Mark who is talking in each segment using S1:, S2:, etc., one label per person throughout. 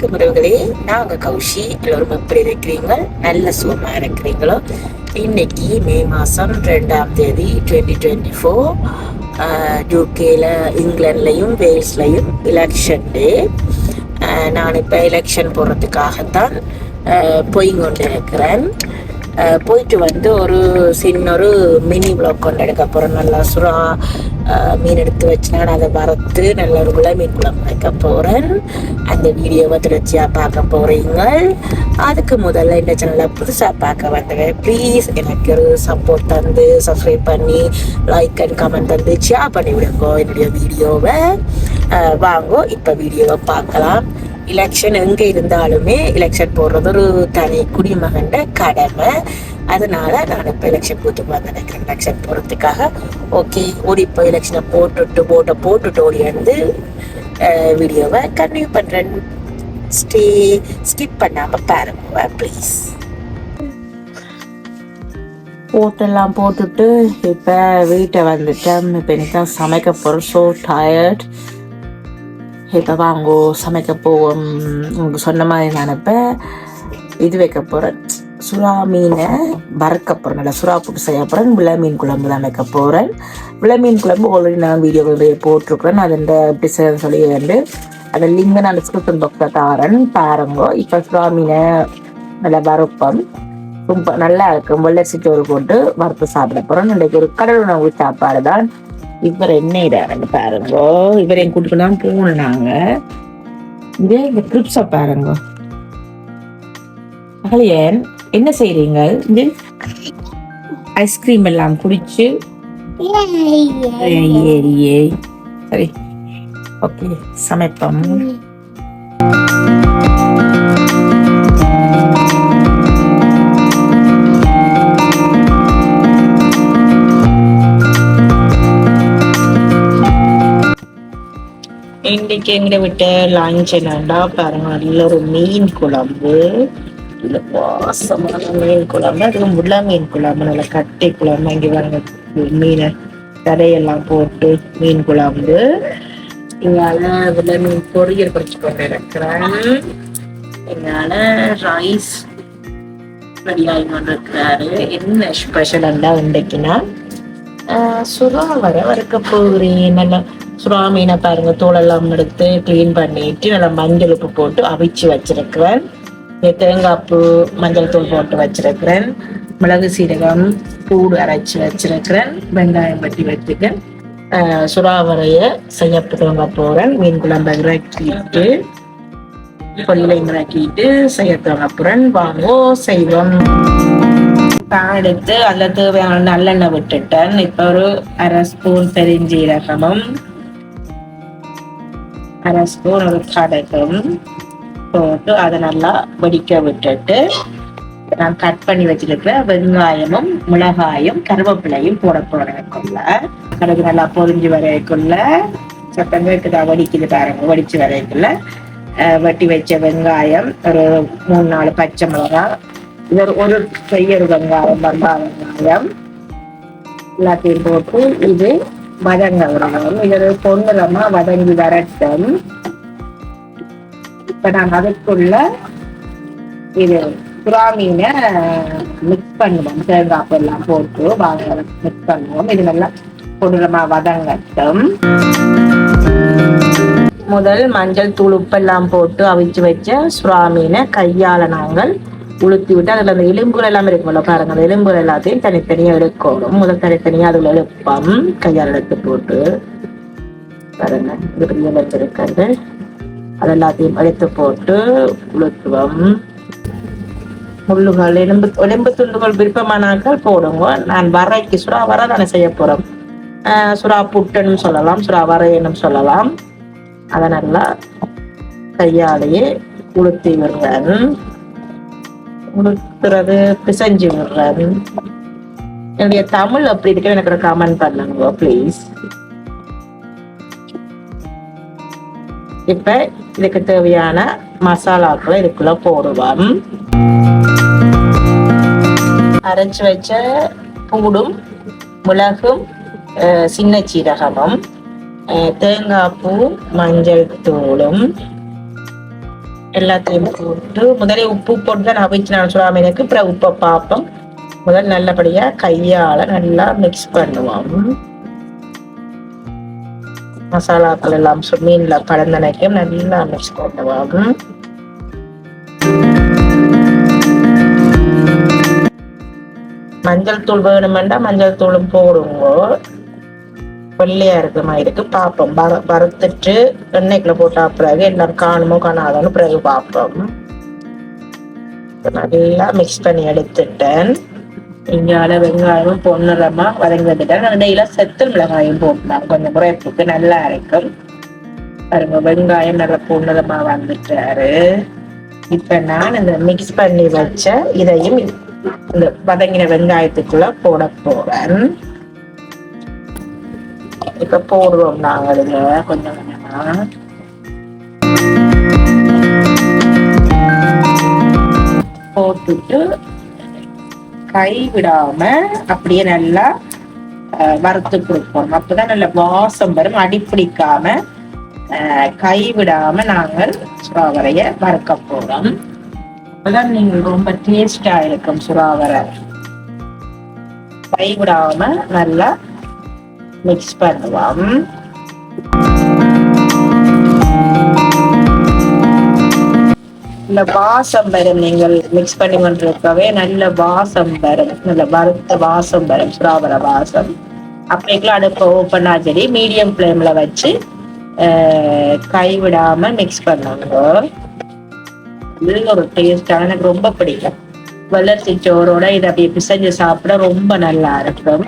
S1: வணக்கம் உறவுகளே நான் உங்க கௌஷி. எல்லோரும் எப்படி இருக்கிறீங்க? நல்ல சுகமா இருக்கிறீங்களோ? இன்னைக்கு மே மாதம் ரெண்டாம் தேதி டுவெண்ட்டி டுவெண்ட்டி ஃபோர் யூகேல இங்கிலாண்ட்லையும் வேல்ஸ்லையும் எலெக்ஷன் டே நான் இப்போ எலெக்ஷன் போடுறதுக்காகத்தான் போய் கொண்டு இருக்கிறேன் போயிட்டு வந்து ஒரு சின்ன ஒரு மினி பிளாக் கொண்டு எடுக்க போகிறேன் நல்லா சுறா மீன் எடுத்து வச்சு நான் அதை வறுத்து நல்ல ஒரு மீன் குழம்பு வைக்க போகிறேன் அந்த வீடியோவை தொடர்ச்சியாக பார்க்க போகிறீங்க அதுக்கு முதல்ல இந்த சேனலை புதுசாக பார்க்க வந்தவங்க ப்ளீஸ் எனக்கு ஒரு சப்போர்ட் தந்து சப்ஸ்கிரைப் பண்ணி லைக் அண்ட் கமெண்ட் தந்து ஷேர் பண்ணி விடுங்க என்னுடைய வீடியோவை. வாங்கோ இப்போ வீடியோவை பார்க்கலாம். எலெக்ஷன் எங்கே இருந்தாலுமே எலெக்ஷன் போடுறது ஒரு தனி குடிமகன்ட கடமை. அதனால நான் இப்போ எலெக்ஷன் பூத்துக்கு வந்து நினைக்கிறேன் எலெக்ஷன் போகிறதுக்காக ஓகே ஓடி இப்போ எலெக்ஷனை போட்டுட்டு போட்டை போட்டுட்டு ஓடி வந்து வீடியோவை கன்டினியூ பண்ணுறேன் ஸ்டே ஸ்கிப் பண்ணாமல் பாருங்க ப்ளீஸ் போட்டெல்லாம் போட்டுட்டு இப்போ வீட்டை வந்துட்டேன். இப்போ எனக்கு தான் சமைக்க போகிறோம் ஸோ டயர்ட் இப்போ வாங்கோ சமைக்க போவோம் உங்களுக்கு சொன்ன மாதிரி நான் இப்போ இது வைக்க போகிறேன் சுறா மீனை வறுக்க போகிறேன் நல்லா சுறா போட்டு செய்ய போகிறேன் விளை மீன் குழம்பு தான் வைக்க போகிறேன் விளை மீன் குழம்பு ஆல்ரெடி நான் வீடியோவில் போட்டிருக்கிறேன் அது இந்த எப்படி சொல்லி வந்து அந்த லிங்கை நான் டிஸ்கிரிப்ஷன் பாக்ஸில் தாரேன் பாருங்க இப்போ சுறா மீனை நல்லா வறுப்பம் ரொம்ப நல்லா இருக்கும் வெள்ளரிசி சோறு போட்டு வறுத்து சாப்பிட போகிறோம் இன்றைக்கு ஒரு கடல் உணவு சாப்பாடு தான் இவர் என்ன இடாருங்க பாருங்க. இவர் என் கூட்டுக்கெல்லாம் போகணும் நாங்க. இதே இந்த கிரிப்ஸை பாருங்க. மகளியன் என்ன செய்றீங்க? இது ஐஸ்கிரீம் எல்லாம் குடிச்சு. சரி. ஓகே சமைப்போம். இன்னைக்கு எங்க விட்ட லஞ்ச் என்னண்டா பாருங்க நல்ல ஒரு மீன் குழம்பு. நல்ல வாசமான மீன் குழம்பு. அதுக்கு முள்ள மீன் குழம்பு நல்ல கட்டை குழம்பு. இங்கே பாருங்க மீனை தரையெல்லாம் போட்டு மீன் குழம்பு. இங்கால வெள்ளை மீன் பொரியல் படிச்சு கொண்டு இருக்கிறேன் இங்கால ரைஸ் ரெடி ஆகி கொண்டு இருக்கிறாரு என்ன ஸ்பெஷலண்டா இன்றைக்குன்னா ஆஹ் சுறா வர வறுக்க போகிறேன். நல்லா சுறா மீனை பாருங்க தோலெல்லாம் எடுத்து க்ளீன் பண்ணிட்டு நல்லா மஞ்சள் உப்பு போட்டு அவிச்சு வச்சிருக்கிறேன். தேங்காய் பூ மஞ்சள் தூள் போட்டு வச்சிருக்கிறேன். மிளகு சீரகம் பூடு அரைச்சி வச்சிருக்கிறேன். வெங்காயம் பட்டி வச்சுக்கேன் சுறா வரைய செய்ய தொடங்க போறேன். மீன் குழம்பு இறக்கிட்டு கொல்லையும் இறக்கிட்டு செய்ய தொடங்க போறேன். வாங்கோ செய்வோம். பேன் எடுத்து அதில் தேவையான நல்லெண்ணெய் விட்டுட்டேன். இப்போ ஒரு அரை ஸ்பூன் பெருஞ்சீரகமும் அரை ஸ்பூன் ஒரு கடுகும். போட்டு அதை நல்லா வெடிக்க விட்டுட்டு நான் கட் பண்ணி வச்சிருக்கிற வெங்காயமும் மிளகாயும் கருவேப்பிலையும் போட போறதுக்குள்ள கடுகு நல்லா பொரிஞ்சு வரைக்குள்ள. சத்தம் கேட்குதா வடிக்குது பாருங்க வடிச்சு வரைக்குள்ள. வெட்டி வச்ச வெங்காயம் ஒரு மூணு நாலு பச்சை மிளகாய் இது ஒரு ஒரு பெரிய வெங்காயம் வெங்காய வெங்காயம். எல்லாத்தையும் போட்டு இது வதங்க விடணும் இது ஒரு பொன்னிறமா வதங்கி வரட்டும். இப்ப நாங்க அதுக்குள்ள இது புறாமீனை மிக்ஸ் பண்ணுவோம். தேங்காய் எல்லாம் போட்டு வாங்க மிக்ஸ் பண்ணுவோம். இது நல்லா பொன்னிறமா வதங்கட்டும். முதல் மஞ்சள் தூள் உப்பெல்லாம் போட்டு அவிச்சு வச்ச சுறா கையால நாங்கள் உளுத்தி விட்டு அதில் அந்த எலும்புகள் எல்லாம் இருக்கும்ல பாருங்க. அந்த எலும்புகள் எல்லாத்தையும் தனித்தனியாக எடுக்கணும். முதல் தனித்தனியாக அதில் எழுப்பம் கையால் எடுத்து போட்டு பாருங்க. இது பெரிய வச்சிருக்கிறது. அது எல்லாத்தையும் எடுத்து போட்டு உளுத்துவோம் முள்ளுகள் எலும்பு எலும்பு துண்டுகள் விருப்பமானாக்கள் போடுங்க. நான் வரைக்கு சுறா வர தானே செய்ய போறோம். சுறா புட்டுன்னு சொல்லலாம். சுறா வரையன்னு சொல்லலாம். அதை நல்லா கையாலேயே உளுத்தி விடுறேன் உடுத்துறது பிசைஞ்சு விடுறது. என்னுடைய தமிழ் அப்படி இருக்க எனக்கு ஒரு கமெண்ட் பண்ணுங்க ப்ளீஸ் இப்ப இதுக்கு தேவையான மசாலாக்களை இதுக்குள்ள போடுவோம். அரைச்சு வச்ச பூடும் மிளகும் அஹ், சின்ன சீரகமும் அஹ், தேங்காய் பூ மஞ்சள் தூளும் எல்லாத்தையும் போட்டு முதலே உப்பு போட்டு தான் வச்சு நான் சொல்லாம எனக்கு அப்புறம் உப்பை பார்ப்போம். முதல் நல்லபடியா கையால நல்லா மிக்ஸ் பண்ணுவோம். மசாலாக்கள் எல்லாம் சு- மீன்ல கலந்தனைக்கும் நல்லா மிக்ஸ் பண்ணுவோம். மஞ்சள் தூள் வேணுமெண்டா மஞ்சள் தூளும் போடுவோம் வெள்ளையா இருக்க மாதிரி இருக்கு. பார்ப்போம். வர வறுத்துட்டு எண்ணெய்க்குள்ள போட்டா பிறகு எல்லாம் காணுமோ காணாதோன்னு பிறகு பார்ப்போம். நல்லா மிக்ஸ் பண்ணி எடுத்துட்டேன். இங்கால வெங்காயமும் பொன்னிறமா வதங்கி வந்துட்டேன். நான் இடையில செத்தல் மிளகாயும் போட்டலாம். கொஞ்சம் குறைப்புக்கு நல்லா இருக்கும் பாருங்க வெங்காயம் நல்லா பொன்னிறமா வந்துட்டாரு. இப்ப நான் இந்த மிக்ஸ் பண்ணி வச்ச இதையும் இந்த வதங்கின வெங்காயத்துக்குள்ள போட போறேன். இப்ப போடுவோம் நாங்கள் இதுல கொஞ்சம் கொஞ்சமா. போட்டுட்டு கை விடாம அப்படியே நல்லா அஹ், வறுத்து கொடுப்போம். அப்பதான் நல்ல வாசம் வரும். அடிப்பிடிக்காம கை விடாம நாங்கள் சுறாவரைய வறுக்க போறோம். அப்பதான் நீங்கள் ரொம்ப டேஸ்டா இருக்கும் சுறாவரை. கை விடாம நல்லா மிக்ஸ் பண்ணுவோம் hmm? நல்ல வாசம் வரும் நீங்கள் மிக்ஸ் பண்ணி கொண்டிருக்கவே நல்ல வாசம் வரும். நல்ல வறுத்த வாசம் வரும் சுறாவர வாசம். அப்படிங்களா அடுப்பை ஓப்பனா சரி மீடியம் ஃப்ளேம்ல வச்சு கைவிடாம மிக்ஸ் பண்ணுங்க. நல்ல ஒரு டேஸ்டான எனக்கு ரொம்ப பிடிக்கும். வளர்ச்சி சோறோட இதை அப்படியே பிசைஞ்சு சாப்பிட ரொம்ப நல்லா இருக்கும்.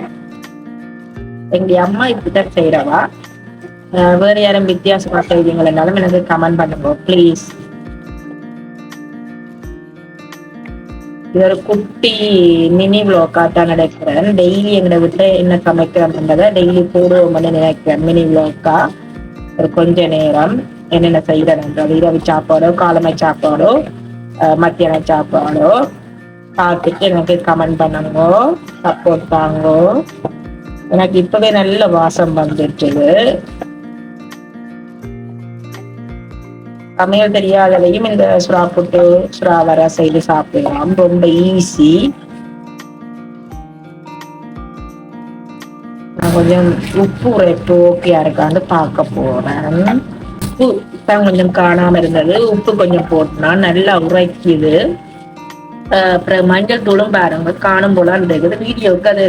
S1: எங்க அம்மா இப்படிதான் செய்யறவா வேற யாரும் வித்தியாசமா செய்வீங்கன்னாலும் எனக்கு கமெண்ட் பண்ணுங்க ப்ளீஸ் இது ஒரு குட்டி மினி விளாக்கா தான் நடக்கிறேன். டெய்லி எங்களை விட்டு என்ன சமைக்கிறோம்ன்றதை டெய்லி போடுவோம்னு நினைக்கிறேன் மினி விளாக்கா ஒரு கொஞ்ச நேரம் என்னென்ன செய்யறதுன்றது இரவு சாப்பாடோ காலமை சாப்பாடோ மத்தியான சாப்பாடோ. பார்த்துட்டு எனக்கு கமெண்ட் பண்ணுங்க சப்போர்ட் தாங்கோ. எனக்கு இப்பவே நல்ல வாசம் வந்துட்டுது சமையல் தெரியாததையும் இந்த சுறா புட்டு சுறா வர செய்து சாப்பிடலாம். ரொம்ப ஈஸி நான் கொஞ்சம் உப்பு உரைப்பு ஓகேயா இருக்கான்னு பார்க்க போறேன். உப்பு தான் கொஞ்சம் காணாம இருந்தது. உப்பு கொஞ்சம் போட்டுனா நல்லா உரைக்குது. அப்புறம் மஞ்சள் தூளும் பாருங்க. காணும் போல இருக்குது. வீடியோவுக்கு அது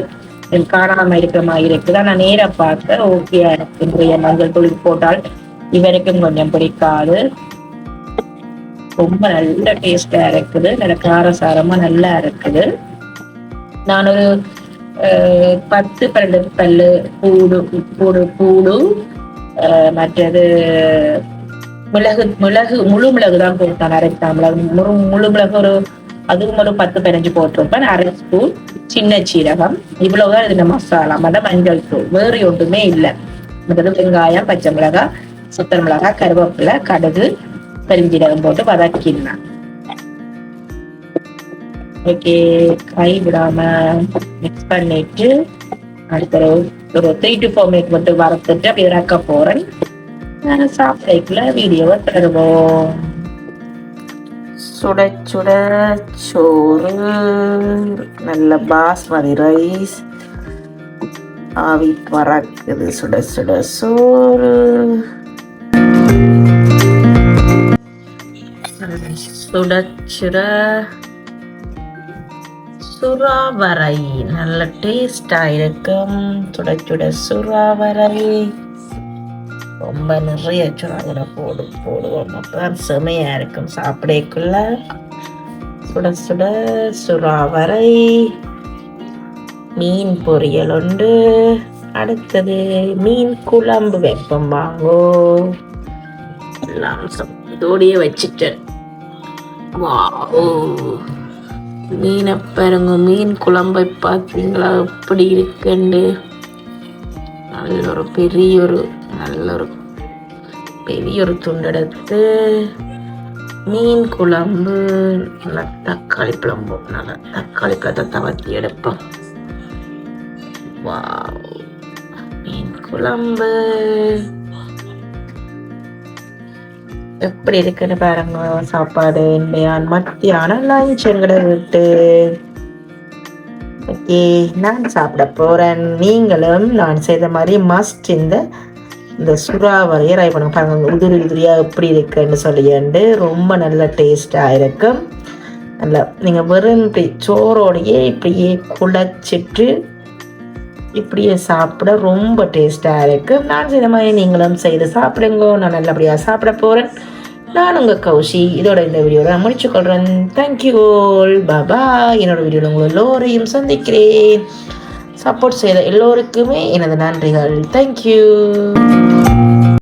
S1: எனக்கு காணாம இருக்கிற மாதிரி இருக்குது. நான் நேரா பார்க்க ஓகே இருக்கு. இன்றைய மஞ்சள் தொழில் போட்டால் இவருக்கும் கொஞ்சம் பிடிக்காது. ரொம்ப நல்ல டேஸ்டா இருக்குது. நல்ல காரசாரமா நல்லா இருக்குது. நான் ஒரு பத்து பன்னெண்டு பல்லு பூடு பூடு பூடு அஹ், மற்றது மிளகு மிளகு முழு மிளகு தான் போட்டான். அரைத்தான் மிளகு முழு முழு மிளகு ஒரு அதுவும் ஒரு பத்து பதினஞ்சு போட்டிருப்பேன். அரை ஸ்பூன் சின்ன சீரகம். இவ்வளவுதான் இதுல மசாலா மத மஞ்சள் தூள். வேறு ஒன்றுமே இல்லை. முதல்ல வெங்காயம் பச்சை மிளகாய் சுத்தர மிளகாய் கருவேப்பிலை கடுகு பெருஞ்சீரகம் போட்டு வதக்கிடலாம். ஓகே கை விடாம மிக்ஸ் பண்ணிட்டு அடுத்த ஒரு- ஒரு த்ரீ டு ஃபோர் மினிட் மட்டும் வறுத்துட்டு அப்படி இறக்க போறேன். நான் சாப்பிடைக்குள்ள வீடியோவை தருவோம் சுட சுட சோறு நல்ல பாஸ்மதி ரைஸ் ஆவி பறக்குது சுட சுட சோறு. சுட சுட சுறாவரை. நல்ல டேஸ்டாக இருக்கும். சுட சுட சுறாவரை. ரொம்ப நிறைய சுறாவரை போடு போடுவோம். அப்பதான் செமையாக இருக்கும். சாப்பிடக்குள்ள சுட சுட சுறாவரை மீன் பொரியல் உண்டு. அடுத்தது மீன் குழம்பு வைப்போம் வாங்கோ. எல்லாம் சம்- வச்சுட்டேன். வாவ். மீனை பாருங்க மீன் குழம்பை பார்த்தீங்களா எப்படி இருக்குண்டு? நல்ல ஒரு பெரிய ஒரு நல்லா இருக்கும் பெரிய ஒரு துண்டெடுத்து மீன் குழம்பு நல்லா தக்காளி குழம்பு நல்லா தக்காளி பழத்தை தவத்தி எடுப்போம். வா மீன் குழம்பு. எப்படி இருக்குன்னு பாருங்க சாப்பாடு இன்மையான் மத்தியானம் லஞ்ச் எங்கட விட்டு. ஓகே நான் சாப்பிட போறேன். நீங்களும் நான் செய்த மாதிரி மஸ்ட் இந்த இந்த சுறாவரையை ட்ரை பண்ணுங்க. பாருங்க உதிரி உதிரியாக எப்படி இருக்குன்னு சொல்லியாண்டு ரொம்ப நல்ல டேஸ்டாக இருக்கும் நல்லா நீங்கள் வெறும் இப்படி சோறோடையே இப்படியே குழச்சிட்டு இப்படியே சாப்பிட ரொம்ப டேஸ்டாக இருக்கும் நான் செய்த மாதிரி நீங்களும் செய்து சாப்பிடுங்க. நான் நல்லபடியாக சாப்பிட போகிறேன் நான் உங்கள் கௌஷி. இதோட இந்த வீடியோவை நான் முடிச்சுக்கொள்கிறேன் தேங்க்யூ ஆல் பாபா என்னோட வீடியோவில் உங்களை எல்லோரையும் சந்திக்கிறேன். சப்போர்ட் செய்த எல்லோருக்குமே எனது நன்றிகள். தேங்க்யூ